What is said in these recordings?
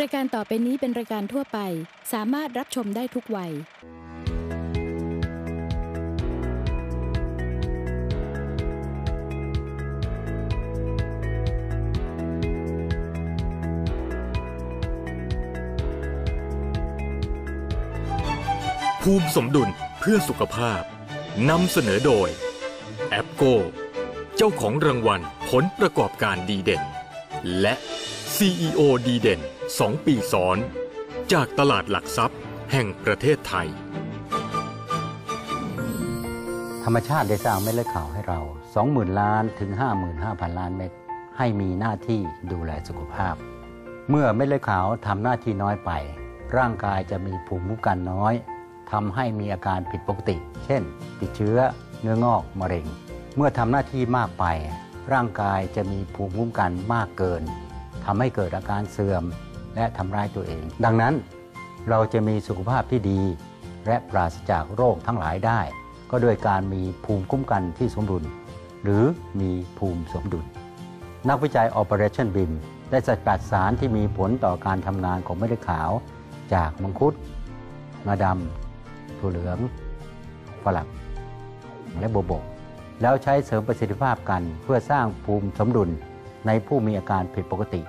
รายการต่อไปนี้เป็นรายการทั่วไป สามารถรับชมได้ทุกวัย ภูมิสมดุลเพื่อสุขภาพนำเสนอโดย แอปโก เจ้าของรางวัลผลประกอบการดีเด่น และ CEO ดีเด่น 2ปีซ้อน จากตลาดหลักทรัพย์แห่งประเทศไทย ธรรมชาติได้สร้างเม็ดเลือดขาวให้เรา 20,000 ล้านถึง 55,000 ล้านเม็ดให้มีหน้าที่ดูแลสุขภาพ เมื่อเม็ดเลือดขาวทำหน้าที่น้อยไป ร่างกายจะมีภูมิคุ้มกันน้อยทำให้มีอาการผิดปกติ เช่น ติดเชื้อ เนื้องอก มะเร็ง เมื่อทำหน้าที่มากไป ร่างกายจะมีภูมิคุ้มกันมากเกินทำให้เกิดอาการเสื่อม และทำร้ายตัวเอง ดังนั้นเราจะมีสุขภาพที่ดี และปราศจากโรคทั้งหลายได้ ก็โดยการมีภูมิคุ้มกันที่สมดุล หรือมีภูมิสมดุล นักวิจัย Operation BIM ได้สกัดสารที่มีผลต่อการทำงานของเม็ดเลือดขาว จากมังคุดงาดำถั่วเหลืองฝรั่งและโบวบก แล้วใช้เสริมประสิทธิภาพกันเพื่อสร้างภูมิสมดุลในผู้มีอาการผิดปกติ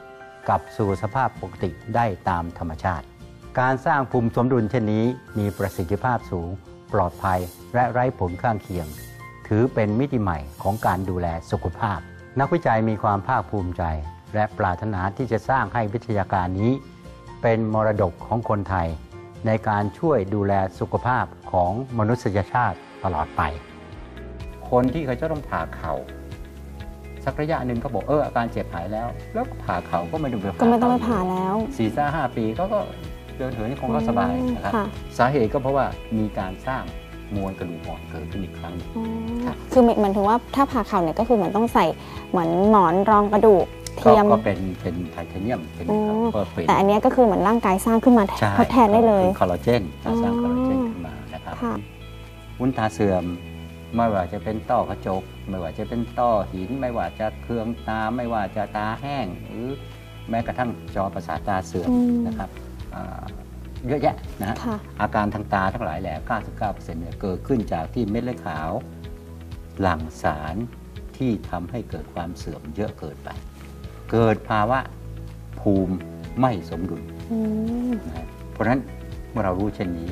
กลับสู่สภาพปกติได้ตามธรรมชาติ การสร้างภูมิสมดุลเช่นนี้มีประสิทธิภาพสูง ปลอดภัยและไร้ผลข้างเคียง ถือเป็นมิติใหม่ของการดูแลสุขภาพ นักวิจัยมีความภาคภูมิใจ และปรารถนาที่จะสร้างให้วิทยาการนี้ เป็นมรดกของคนไทย ในการช่วยดูแลสุขภาพของมนุษยชาติตลอดไป คนที่เขาจะต้องผ่าเข่า สักระยะหนึ่งก็บอกเอออาการเจ็บหายแล้ว แล้วผ่าเข่าก็ไม่ต้องไปก็ไม่ต้องไปผ่าแล้วสี่ห้าห้าปีเขาก็เดินเหินคงก็สบายนะครับค่ะสาเหตุก็เพราะว่ามีการสร้างมวลกระดูกอ่อนเกิดขึ้นอีกครั้งหนึ่งอ๋อครับคือเหมือนถึงว่าถ้าผ่าเข่าเนี่ยก็คือเหมือนต้องใส่เหมือนหมอนรองกระดูกก็เทียมก็เป็นเป็นไทเทเนียมเป็นอ๋อก็เป็นแต่อันเนี้ยก็คือเหมือนร่างกายสร้างขึ้นมาแทนใช่ทดแทนได้เลยป็คอลลาเจนจะสร้างอ๋อคอลลาเจนขึ้นมานะครับค่ะวุ้นตาเสื่อม ไม่ว่าจะเป็นต้อกระจก ไม่ว่าจะเป็นต้อหิน ไม่ว่าจะเคืองตา ไม่ว่าจะตาแห้ง หรือแม้กระทั่งจอประสาทตาเสื่อมอืมนะครับอ่าเยอะแยะนะฮะค่ะอาการทางตาทั้งหลายแหล่ 99%เนี่ยเกิดขึ้นจากที่เม็ดเลือดขาว หลั่งสารที่ทำให้เกิดความเสื่อมเยอะเกินไป เกิดภาวะภูมิไม่สมดุลอืมนะฮะเพราะฉะนั้นเมื่อเรารู้เช่นนี้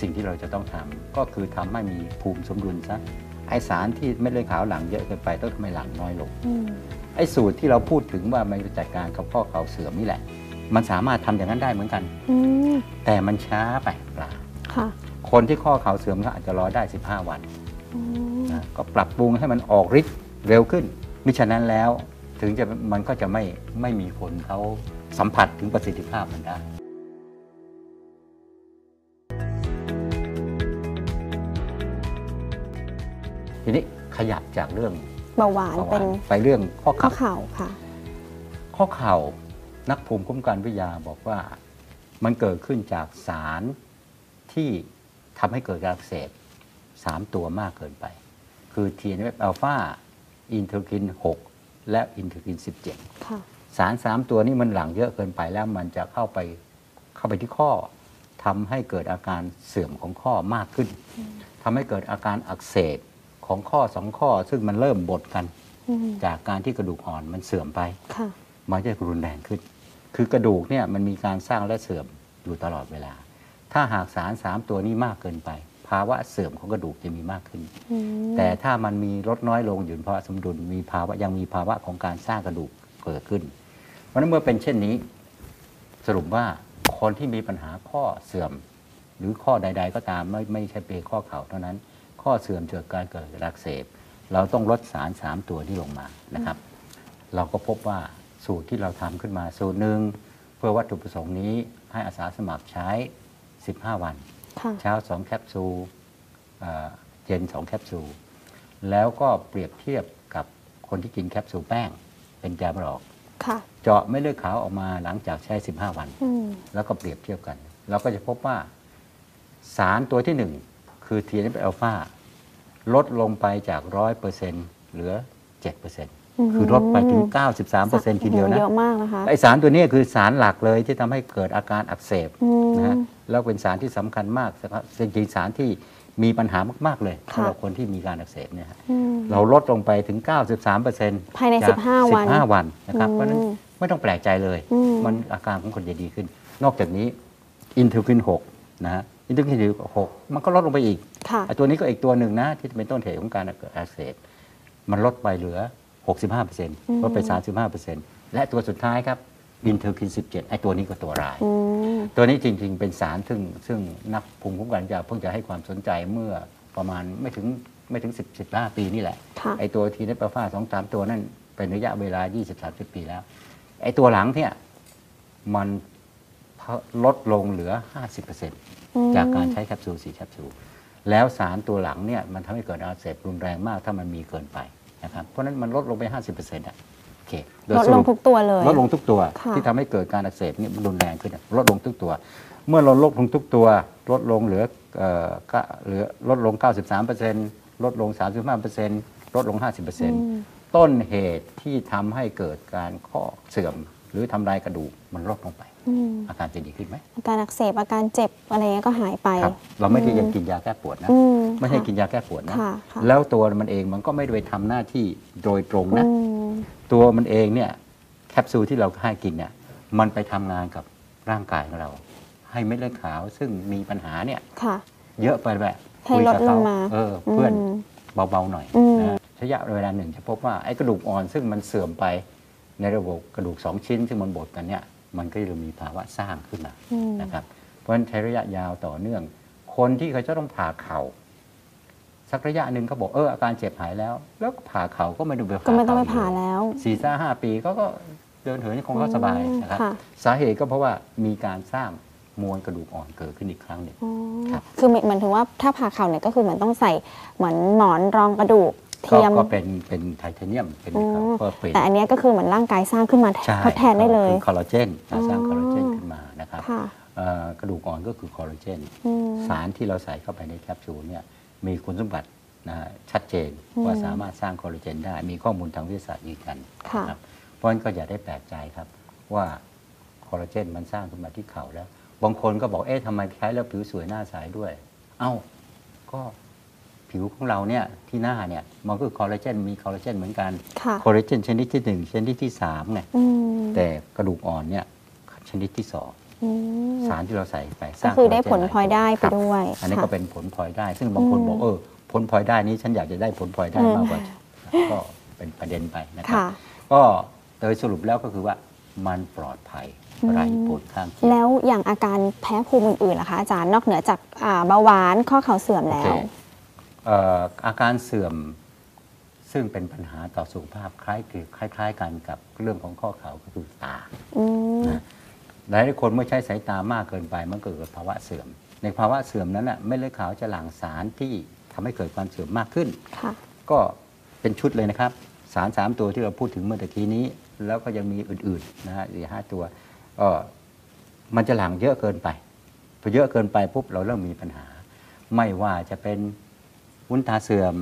สิ่งที่เราจะต้องทำก็คือทำให้มีภูมิสมดุลซะไอสารที่เม็ดเลือดขาวหลั่งเยอะเกินไปต้องทำให้หลั่งน้อยลงอืมไอ้สูตรที่เราพูดถึงว่ามันจะจัดการกับข้อเข่าเสื่อมนี่แหละ มันสามารถทำอย่างนั้นได้เหมือนกันอืมแต่มันช้าไปเปล่าค่ะคนที่ข้อเข่าเสื่อมก็อาจจะรอได้ 15 วันอืมนะก็ปรับปรุงให้มันออกฤทธิ์เร็วขึ้นมิฉะนั้นแล้วถึงจะมันก็จะไม่ไม่มีคนเขาสัมผัสถึงประสิทธิภาพมันได้ ทีนี้ขยับจากเรื่องเบาหวานเบาหเป็วานนไปเรื่องข้อข้อเข่าเข่าค่ะ ข้อเข่านักภูมิคุ้มกันวิทยาบอกว่ามันเกิดขึ้นจากสารที่ทำให้เกิดการอักเสบสามตัวมากเกินไป คือ TNF อัลฟาอินเทอร์คิน 6 และอินเทอร์คิน 17ค่ะสารสามตัวนี้มันหลั่งเยอะเกินไปแล้วมันจะเข้าไปเข้าไปที่ข้อทำให้เกิดอาการเสื่อมของข้อมากขึ้นทำให้เกิดอาการอักเสบ ของข้อสองข้อ ซึ่งมันเริ่มบดกันอืมจากการที่กระดูกอ่อนมันเสื่อมไปค่ะมันจะรุนแรงขึ้น คือกระดูกเนี่ยมันมีการสร้างและเสื่อมอยู่ตลอดเวลา ถ้าหากสารสามตัวนี้มากเกินไป ภาวะเสื่อมของกระดูกจะมีมากขึ้นอืมแต่ถ้ามันมีลดน้อยลงอยู่ในภาวะสมดุลมีภาวะยังมีภาวะของการสร้างกระดูกเกิดขึ้น เพราะฉะนั้นเมื่อเป็นเช่นนี้ สรุปว่าคนที่มีปัญหาข้อเสื่อม หรือข้อใด ๆ ก็ตามไม่ไม่ใช่เพียงข้อเข่าเท่านั้น ข้อเสื่อมจากการเกิดอักเสบ เราต้องลดสารสามตัวนี้ลงมานะครับ เราก็พบว่าสูตรที่เราทำขึ้นมาสูตรหนึ่งเพื่อวัตถุประสงค์นี้ให้อาสาสมัครใช้ 15 วันค่ะเช้า 2 แคปซูลเอ่อเย็น 2 แคปซูล แล้วก็เปรียบเทียบกับคนที่กินแคปซูลแป้งเป็นยาบรอกค่ะเจาะเม็ดเลือดขาวออกมาหลังจากใช้ 15 วันอืมแล้วก็เปรียบเทียบกัน เราก็จะพบว่าสารตัวที่หนึ่ง คือ TNF อัลฟาลดลงไปจาก 100%เหลือ7%อมคือลดไปถึง 93%ทีเดียวนะเยอะมากนะคะไอสารตัวนี้คือสารหลักเลยที่ทำให้เกิดอาการอักเสบอืมนะฮะแล้วเป็นสารที่สำคัญมากนะครับจริงๆสารที่มีปัญหามาก ๆ เลยค่ะสำหรับคนที่มีการอักเสบเนี่ยฮะอืมเราลดลงไปถึง 93%ภายในจาก15 วัน15 วันนะครับอืมเพราะฉะนั้นไม่ต้องแปลกใจเลยอืมมันอาการของคนจะดีขึ้น นอกจากนี้อินเทอร์คิน 6 นะฮะ อินเทอร์คิน6มันก็ลดลงไปอีกค่ะไอ้ตัวนี้ก็อีกตัวหนึ่งนะที่เป็นต้นเหตุของการเกิดอักเสบมันลดไปเหลือ 65%ลดไป 35%และตัวสุดท้ายครับอินเทอร์คิน 17 ไอ้ตัวนี้ก็ตัวร้ายอืมตัวนี้จริง ๆ เป็นสารซึ่งซึ่งนักภูมิคุ้มกันจะเพิ่งจะให้ความสนใจเมื่อประมาณไม่ถึงไม่ถึง 10 15 ปีนี่แหละค่ะไอ้ตัวทีเนปฟ้าสองสามตัวนั่นเป็นระยะเวลา 20-30 ปีแล้ว ไอ้ตัวหลังเนี่ยมัน ลดลงเหลือ 50%จากการใช้แคปซูลสีแคปซูลแล้วสารตัวหลังเนี่ยมันทำให้เกิดอักเสบรุนแรงมากถ้ามันมีเกินไปนะครับเพราะฉะนั้นมันลดลงไป 50%อะโอเคโดยลดสลรุงปทุกตัวเลย ลดลงทุกตัวค่ะที่ทำให้เกิดการอักเสบเนี่ยมันรุนแรงขึ้นอะลดลงทุกตัว เมื่อเราลดลงทุกตัว ลดลงเหลือเอ่อก็เหลือลดลง 93%ลดลง 35%ลดลง 50%ต้นเหตุที่ทำให้เกิดการข้อเสื่อม หรือทำลายกระดูกมันลดลงไปอืมอาการจะดีขึ้นไหมอาการอักเสบอาการเจ็บอะไรเงี้ยก็หายไปครับเราไม่ได้ยังกินยาแก้ปวดนะอืไม่ใช่ค่ะกินยาแก้ปวดนะค่ะค่ะแล้วตัวมันเองมันก็ไม่ได้ไปทำหน้าที่โดยตรงนะอืมตัวมันเองเนี่ยแคปซูลที่เราให้กินเนี่ยมันไปทำงานกับร่างกายของเรา ให้เม็ดเลือดขาวซึ่งมีปัญหาเนี่ยค่ะเยอะไปแบบให้คุยลกัดบลเขางมาเออเพื่อนอืมเบาๆหน่อยอืมนะระยะเวลาหนึ่งจะพบว่าไอ้กระดูกอ่อนซึ่งมันเสื่อมไป ในระบบกระดูกสองชิ้นซึ่งมันบดกันเนี่ยมันก็จะมีภาวะสร้างขึ้นมาอืมนะครับเพราะฉะนั้นใช้ระยะยาวต่อเนื่อง คนที่เขาจะต้องผ่าเข่าสักระยะหนึ่งเขาบอกเอออาการเจ็บหายแล้ว แล้วก็ผ่าเข่าก็ไม่ต้องไปผ่าก็ไม่ต้องไปเข่ผ่าอีกเลยแล้วสี่ห้าห้าปีก็ก็เดินเหินคงก็สบายนะครับค่ะสาเหตุก็เพราะว่ามีการสร้างมวลกระดูกอ่อนเกิดขึ้นอีกครั้งหนึ่งอ๋อครับคือเหมือนถึงว่าถ้าผ่าเข่าเนี่ยก็คือเหมือนต้องใส่เหมือนหมอนรองกระดูกก็ เทียมก็เป็นเป็นไทเทเนียมเป็นอ๋อก็เปลี่ยนแต่อันเนี้ยก็คือเหมือนร่างกายสร้างขึ้นมาใช่ทดแทนได้เลยคือคอลลาเจนนะสร้างอ๋อคอลลาเจนขึ้นมานะครับค่ะเอ่อกระดูกอ่อนก็คือคอลลาเจนอืมสารที่เราใส่เข้าไปในแคปซูลเนี่ยมีคุณสมบัตินะฮะชัดเจนอืมว่าสามารถสร้างคอลลาเจนได้ มีข้อมูลทางวิทยาศาสตร์ยืนยันค่ะครับเพราะฉะนั้นก็อย่าได้แปลกใจครับว่าคอลลาเจนมันสร้างขึ้นมาที่เข่าแล้ว บางคนก็บอกเอ๊ะทำไมใช้แล้วผิวสวยหน้าใสด้วย เอ้าก็ ผิวของเราเนี่ยที่หน้าเนี่ยมันก็คือคอลลาเจนมีคอลลาเจนเหมือนกันค่ะคอลลาเจนชนิดที่หนึ่งชนิดที่สามไงอืมแต่กระดูกอ่อนเนี่ยชนิดที่สองอืมสารที่เราใส่ไปสก็ร้างคือได้ลลาเจนผลพลอยได้ไปครับด้วย อันนี้ค่ะก็เป็นผลพลอยได้ ซึ่งบางคนอืมบอกเออผลพลอยได้นี้ฉันอยากจะได้ผลพลอยได้อืมมากกว่าก็เป็นประเด็นไปนะครับค่ะก็โดยสรุปแล้วก็คือว่ามันปลอดภัยอืมไร้ผลข้างเคียงแล้วอย่างอาการแพ้ภูมิอื่นๆล่ะคะอาจารย์นอกเหนือจากอ่าเบาหวานข้อเข่าเสื่อมโอแล้เควเอ่ออาการเสื่อมซึ่งเป็นปัญหาต่อสุขภาพคล้ายคือคล้าย ๆ กันกับเรื่องของข้อเข่าก็คือตาอืมนะหลายคนเมื่อใช้สายตามากเกินไปมันเกิดภาวะเสื่อม ในภาวะเสื่อมนั้นน่ะเม็ดเลือดขาวจะหลั่งสารที่ทำให้เกิดความเสื่อมมากขึ้นค่ะก็เป็นชุดเลยนะครับ สารสามตัวที่เราพูดถึงเมื่อตะกี้นี้ แล้วก็ยังมีอื่นๆนะฮะสี่ห้าตัวก็มันจะหลั่งเยอะเกินไปพอเยอะเกินไปปุ๊บเราเริ่มมีปัญหา ไม่ว่าจะเป็น วุ้นตาเสื่อม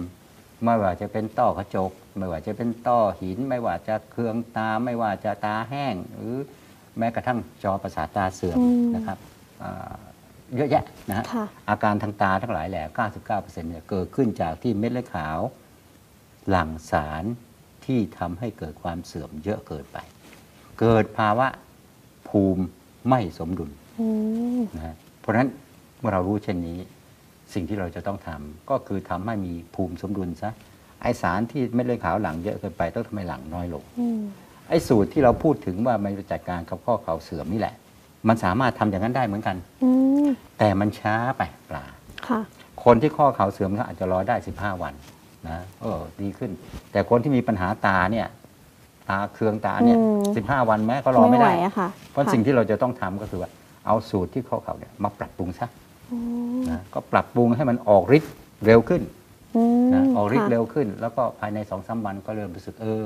ไม่ว่าจะเป็นต้อกระจก ไม่ว่าจะเป็นต้อหิน ไม่ว่าจะเคืองตา ไม่ว่าจะตาแห้ง หรือแม้กระทั่งจอประสาทตาเสื่อมอืมนะครับอ่าเยอะแยะนะฮะค่ะอาการทางตาทั้งหลายแหล่99%เนี่ยเกิดขึ้นจากที่เม็ดเลือดขาว หลั่งสารที่ทำให้เกิดความเสื่อมเยอะเกินไป เกิดภาวะภูมิไม่สมดุลอืมนะฮะเพราะฉะนั้นเมื่อเรารู้เช่นนี้ สิ่งที่เราจะต้องทำก็คือทำให้มีภูมิสมดุลซะไอสารที่เม็ดเลือดขาวหลั่งเยอะเกินไปต้องทำให้หลั่งน้อยลงอืมไอ้สูตรที่เราพูดถึงว่ามันจะจัดการกับข้อเข่าเสื่อมนี่แหละ มันสามารถทำอย่างนั้นได้เหมือนกันอืมแต่มันช้าไปปลาค่ะคนที่ข้อเข่าเสื่อมก็อาจจะรอได้ 15 วันนะเออดีขึ้น แต่คนที่มีปัญหาตาเนี่ย ตาเคืองตาเนี่ยอืม15วันแม้ก็รอไม่ไหวได้อะค่ะเพราะค่ะสิ่งที่เราจะต้องทำก็คือว่าเอาสูตรที่ข้อเข่าเนี่ยมาปรับปรุงซะอืม นะก็ปรับปรุงให้มันออกฤทธิ์เร็วขึ้นอืมนะออกฤทธิ์ค่ะเร็วขึ้น แล้วก็ภายในสองสามวันก็เริ่มรู้สึกเออ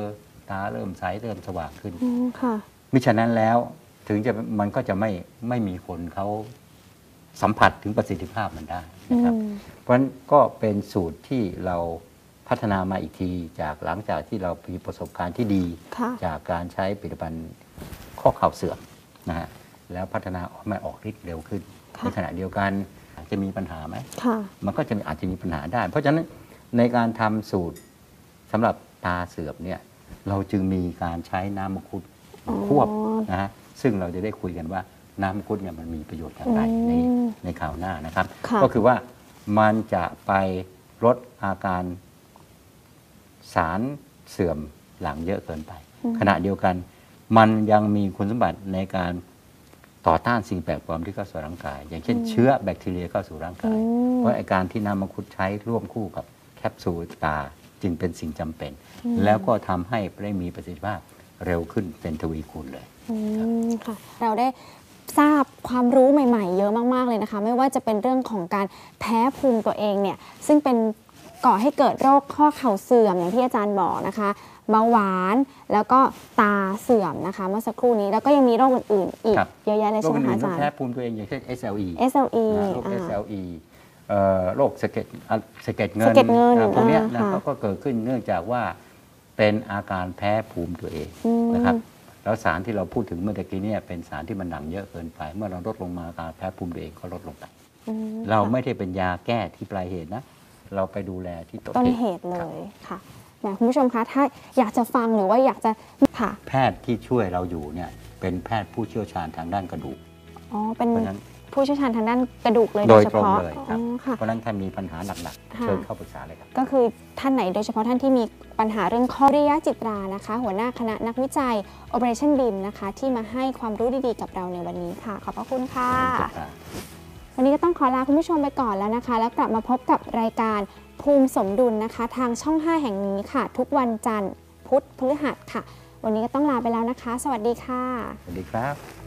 ตาเริ่มใสเริ่มสว่างขึ้นอืมค่ะมิฉะนั้นแล้วถึงจะมันก็จะไม่ไม่มีคนเขาสัมผัสถึงประสิทธิภาพมันได้อืนะครับมเพราะฉะนั้นก็เป็นสูตรที่เราพพัฒนามาอีกทีจากหลังจากที่เรามีประสบการณ์ที่ดีค่ะจากการใช้ผลิตภัณฑ์ข้อเข่าเสื่อมนะฮะแล้วพัฒนาออกมาออกฤทธิ์เร็วขึ้นค่ะ ในขณะเดียวกันอาจจะมีปัญหาไหมค่ะมันก็จะมีอาจจะมีปัญหาได้ เพราะฉะนั้นในการทำสูตรสำหรับตาเสื่อมเนี่ยเราจึงมีการใช้น้ำมังคุดอ๋อควบนะฮะซึ่งเราจะได้คุยกันว่าน้ำมังคุดเนี่ยมันมีประโยชน์อย่างไรในอืมในข่าวหน้านะครับค่ะก็คือว่ามันจะไปลดอาการสารเสื่อมหลังเยอะเกินไปอืมขณะเดียวกัน มันยังมีคุณสมบัติในการ ต่อต้านสิ่งแปลกปลอมที่เข้าสู่ร่างกาย อย่างเช่นเชื้อแบคทีเรียเข้าสู่ร่างกายอืมเพราะอาการที่น้ำมังคุดใช้ร่วมคู่กับแคปซูลตาจึงเป็นสิ่งจำเป็นอืมแล้วก็ทำให้ได้มีประสิทธิภาพเร็วขึ้นเป็นทวีคูณเลยอืมค่ะเราได้ทราบความรู้ใหม่ ๆ เยอะมาก ๆ เลยนะคะ ไม่ว่าจะเป็นเรื่องของการแพ้ภูมิตัวเองเนี่ยซึ่งเป็นก่อให้เกิดโรคข้อเข่าเสื่อมอย่างที่อาจารย์บอกนะคะ เบาหวาน แล้วก็ตาเสื่อมนะคะเมื่อสักครู่นี้แล้วก็ยังมีโรคอื่นๆอีก ครับ เยอะแยะเลยโรใช่คไหมอื่คะนอาๆก็จารย์ แพ้ภูมิตัวเองอย่างเช่น SLE SLE นะโรค อ่า SLE เอ่อโรคสะเก็ดอะสะเก็ดเงินสะเก็ดเงินอะพวกเนี้ยอ่านะค่ะ เขาก็เกิดขึ้นเนื่องจากว่าเป็นอาการแพ้ภูมิตัวเองอืม นะครับแล้วสารที่เราพูดถึงเมื่อตะกี้เนี่ยเป็นสารที่มันหนังเยอะเกินไป เมื่อเราลดลงมาอาการแพ้ภูมิตัวเองก็ลดลงไป อืมเราค่ะไม่ได้เป็นยาแก้ที่ปลายเหตุนะ เราไปดูแลที่ต้นต้นเหเหตุตุเลยค่ะ แหมคุณผู้ชมคะถ้าอยากจะฟังหรือว่าอยากจะค่ะแพทย์ที่ช่วยเราอยู่เนี่ยเป็นแพทย์ผู้เชี่ยวชาญทางด้านกระดูกอ๋อเป็นเพราะฉะนั้นผู้เชี่ยวชาญทางด้านกระดูกเลยโดโดยยเฉตรงพาะเลยครับ อ๋อค่ะ เพราะฉะนั้นถ้ามีปัญหาหนักๆค่ะ เชิญเข้าปรึกษาเลยครับ ก็คือท่านไหนโดยเฉพาะท่านที่มีปัญหาเรื่องข้อริยะจิตรานะคะ หัวหน้าคณะนักวิจัย Operation BIM นะคะ ที่มาให้ความรู้ดีๆกับเราในวันนี้ค่ะ ขอบพระคุณค่ะ วันนี้ก็ต้องขอลาคุณผู้ชมไปก่อนแล้วนะคะ แล้วกลับมาพบกับรายการภูมิสมดุลนะคะ ทางช่อง 5 แห่งนี้ค่ะ ทุกวันจันทร์ พุธพฤหัสค่ะ วันนี้ก็ต้องลาไปแล้วนะคะ สวัสดีค่ะ สวัสดีครับ